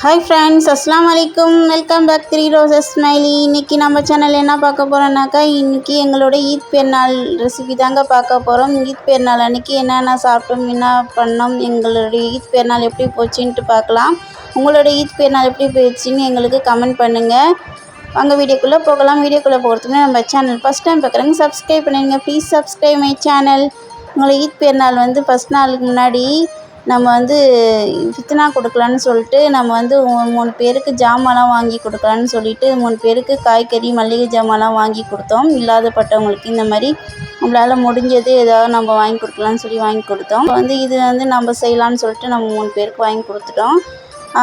Hi friends அஸ்லாம் வலைக்கும் welcome back three roses smiley இன்றைக்கி நம்ம சேனல் என்ன பார்க்க போகிறோன்னாக்கா இன்றைக்கி எங்களோட ஈத் பெருநாள் ரெசிபி தாங்க பார்க்க போகிறோம் ஈத் பெருநாள் அன்றைக்கி என்னென்ன சாப்பிட்டோம் என்ன பண்ணோம் எங்களுடைய ஈத் பெருநாள் எப்படி போச்சுன்ட்டு பார்க்கலாம். உங்களோட ஈத் பெருநாள் எப்படி போயிடுச்சின்னு எங்களுக்கு கமெண்ட் பண்ணுங்கள் வாங்க வீடியோக்குள்ளே போகலாம். வீடியோக்குள்ளே போகிறதுக்கு நம்ம சேனல் ஃபஸ்ட் டைம் பார்க்குறேங்க சப்ஸ்கிரைப் பண்ணிடுங்க. ப்ளீஸ் சப்ஸ்கிரைப் மை சேனல் உங்களை ஈத் பெருநாள் வந்து ஃபஸ்ட் நாளுக்கு முன்னாடி நம்ம வந்து ஃபித்னா கொடுக்கலான்னு சொல்லிட்டு நம்ம வந்து மூணு பேருக்கு ஜாமான்லாம் வாங்கி கொடுக்கலான்னு சொல்லிட்டு மூணு பேருக்கு காய்கறி மளிகை ஜாமான்லாம் வாங்கி கொடுத்தோம். இல்லாதப்பட்டவங்களுக்கு இந்த மாதிரி நம்மளால் முடிஞ்சது ஏதாவது நம்ம வாங்கி கொடுக்கலான்னு சொல்லி வாங்கி கொடுத்தோம். வந்து இது வந்து நம்ம செய்யலான்னு சொல்லிட்டு நம்ம மூணு பேருக்கு வாங்கி கொடுத்துட்டோம்.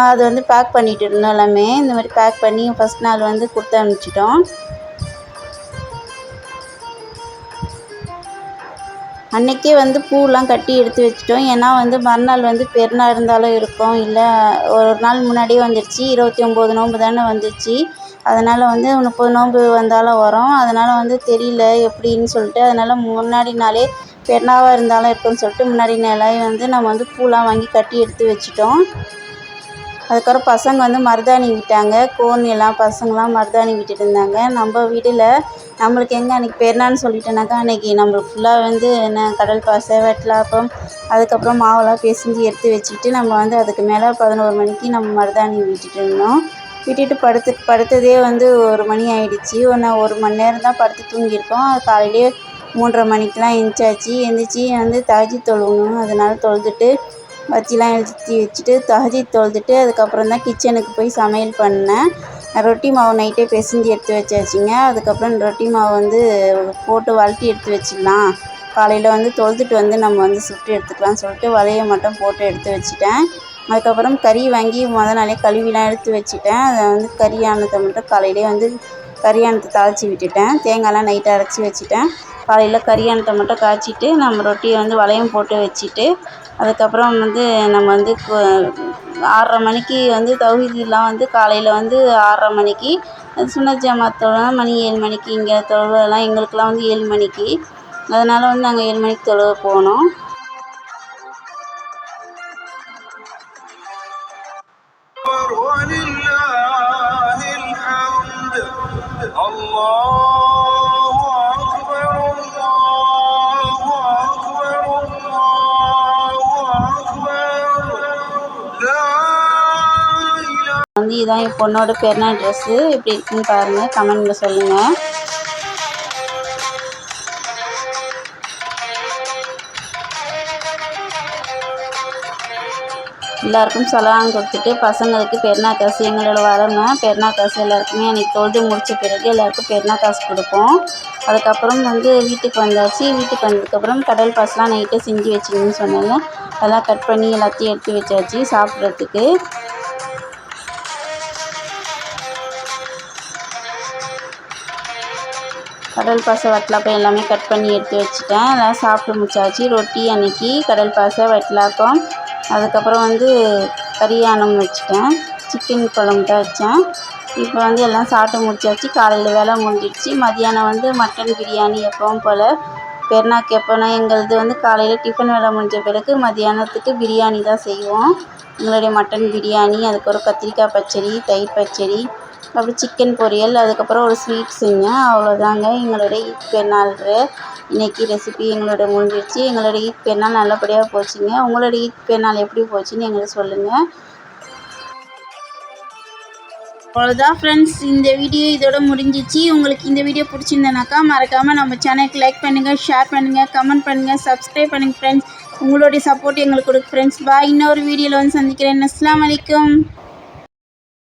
அது வந்து பேக் பண்ணிட்டு இருந்தோம் எல்லாமே. இந்த மாதிரி பேக் பண்ணி ஃபஸ்ட் நாள் வந்து கொடுத்து அனுப்பிச்சிட்டோம். அன்றைக்கே வந்து பூவெலாம் கட்டி எடுத்து வச்சிட்டோம். ஏன்னா வந்து மறுநாள் வந்து பெருநாள் இருந்தாலும் இருக்கும். இல்லை ஒரு நாள் முன்னாடியே வந்துடுச்சு இருபத்தி ஒம்பது நோன்பு தானே வந்துச்சு. அதனால் வந்து முப்பது நோன்பு வந்தாலும் வரும். அதனால் வந்து தெரியல எப்படின்னு சொல்லிட்டு. அதனால் முன்னாடி நாளே பெருநாளாக இருந்தாலும் இருக்கும்னு சொல்லிட்டு முன்னாடி நாளே வந்து நம்ம வந்து பூவெலாம் வாங்கி கட்டி எடுத்து வச்சிட்டோம். அதுக்கப்புறம் பசங்க வந்து மருதாணி விட்டாங்க. கோன் எல்லாம் பசங்களாம் மருதாணி விட்டுட்டு இருந்தாங்க நம்ம வீட்டில் நம்மளுக்கு எங்கே அன்றைக்கி பெருநாள்னு சொல்லிட்டோனாக்கா அன்றைக்கி நம்மளுக்கு ஃபுல்லாக வந்து என்ன கடல் பாசை வெட்டலாப்பம் அதுக்கப்புறம் மாவெல்லாம் பிசைஞ்சி எடுத்து வச்சுட்டு நம்ம வந்து அதுக்கு மேலே பதினோரு மணிக்கு நம்ம மருதாணி விட்டுட்டு இருந்தோம் விட்டுட்டு படுத்து படுத்ததே வந்து ஒரு மணி ஆகிடுச்சி ஒன்று ஒரு மணி நேரம் தான் படுத்து தூங்கியிருக்கோம். காலையிலே மூன்றரை மணிக்கெலாம் எழுந்திரிச்சாச்சு எழுந்திரிச்சி வந்து தாஜி தொழுகணும். அதனால் தொழுதுட்டு வச்சிலாம் எழுதி வச்சுட்டு தஹஜீத் தொழுதுட்டு அதுக்கப்புறம் தான் கிச்சனுக்கு போய் சமையல் பண்ணேன். ரொட்டி மாவு நைட்டே பிசைஞ்சு எடுத்து வச்சாச்சுங்க. அதுக்கப்புறம் ரொட்டி மாவு வந்து போட்டு வளட்டி எடுத்து வச்சிடலாம். காலையில் வந்து தொழுதுட்டு வந்து நம்ம வந்து சுட்டு எடுத்துக்கலாம்னு சொல்லிட்டு வலையை மட்டும் போட்டு எடுத்து வச்சுட்டேன். அதுக்கப்புறம் கறி வாங்கி முத நாளே கழுவிலாம் எடுத்து வச்சுட்டேன். அதை வந்து கறியானத்தை மட்டும் காலையிலே வந்து கறியானத்தை தாளித்து விட்டுட்டேன். தேங்காய்லாம் நைட்டாக அரைச்சி வச்சுட்டேன். காலையில் கறியானத்தை மட்டும் காய்ச்சிட்டு நம்ம ரொட்டியை வந்து வளையம் போட்டு வச்சுட்டு அதுக்கப்புறம் வந்து நம்ம வந்து ஆறரை மணிக்கு வந்து தௌஹீதுலாம் வந்து காலையில் வந்து ஆறரை மணிக்கு சுன்னத் ஜமாத் தொழுக மணி ஏழு மணிக்கு இங்கே தொழுவலாம் எங்களுக்கெலாம் வந்து ஏழு மணிக்கு அதனால் வந்து நாங்கள் ஏழு மணிக்கு தொழுக போனோம் ولله الحمد الله வந்து இதான் என் பொண்ணோட பெருனா ட்ரெஸ்ஸு எப்படி இருக்குன்னு பாருங்கள் கமெண்டில் சொல்லுங்கள் எல்லாருக்கும் சலாம் கொடுத்துட்டு பசங்களுக்கு பெருனா காசு எங்களோட வரமை பெருனா காசு எல்லாருக்குமே அன்றைக்கி தொழுது முடித்த பிறகு எல்லாருக்கும் பெருனா காசு கொடுப்போம். அதுக்கப்புறம் வந்து வீட்டுக்கு வந்தாச்சு. வீட்டுக்கு வந்ததுக்கப்புறம் கடல் பாசெலாம் நைட்டே செஞ்சு வச்சிங்கன்னு சொன்னாங்க. அதெல்லாம் கட் பண்ணி எல்லாத்தையும் எடுத்து வச்சாச்சு சாப்பிட்றதுக்கு. கடல் பாசை வட்டலாப்பம் எல்லாமே கட் பண்ணி எடுத்து வச்சுட்டேன். எல்லாம் சாப்பிட்டு முடிச்சாச்சு. ரொட்டி அன்னைக்கு கடல் பாசை வட்டலாப்பம். அதுக்கப்புறம் வந்து கரியானம் வச்சுட்டேன். சிக்கன் குழம்பு தான் வச்சேன். இப்போ வந்து எல்லாம் சாப்பிட்டு முடிச்சாச்சு. காலையில் வேலை முடிஞ்சிடுச்சு. மதியானம் வந்து மட்டன் பிரியாணி எப்பவும் போல். பெருநாக்கு எப்போனா எங்களது வந்து காலையில் டிஃபன் வேலை முடிஞ்ச பிறகு மதியானத்துக்கு பிரியாணி தான் செய்வோம். எங்களுடைய மட்டன் பிரியாணி அதுக்கப்புறம் கத்திரிக்காய் பச்சடி தயிர் பச்சடி அப்புறம் சிக்கன் பொரியல் அதுக்கப்புறம் ஒரு ஸ்வீட் செஞ்சேன் அவ்வளோதாங்க எங்களுடைய ஈத் பெருநாள் இன்றைக்கி ரெசிபி எங்களோட முடிஞ்சிடுச்சு எங்களோட ஈத் பெருநாள் நல்லபடியாக போச்சுங்க. உங்களோட ஈத் பெருநாள் எப்படி போச்சுன்னு எங்களுக்கு சொல்லுங்கள் அவ்வளோதான் ஃப்ரெண்ட்ஸ் இந்த வீடியோ இதோட முடிஞ்சிச்சு. உங்களுக்கு இந்த வீடியோ பிடிச்சிருந்தனாக்கா மறக்காமல் நம்ம சேனலுக்கு லைக் பண்ணுங்கள் ஷேர் பண்ணுங்கள் கமெண்ட் பண்ணுங்கள் சப்ஸ்கிரைப் பண்ணுங்கள் ஃப்ரெண்ட்ஸ் உங்களுடைய சப்போர்ட் எங்களுக்கு கொடுக்கு ஃப்ரெண்ட்ஸ் பாய் இன்னொரு வீடியோவில் வந்து சந்திக்கிறேன். அஸ்லாம் வலைக்கம்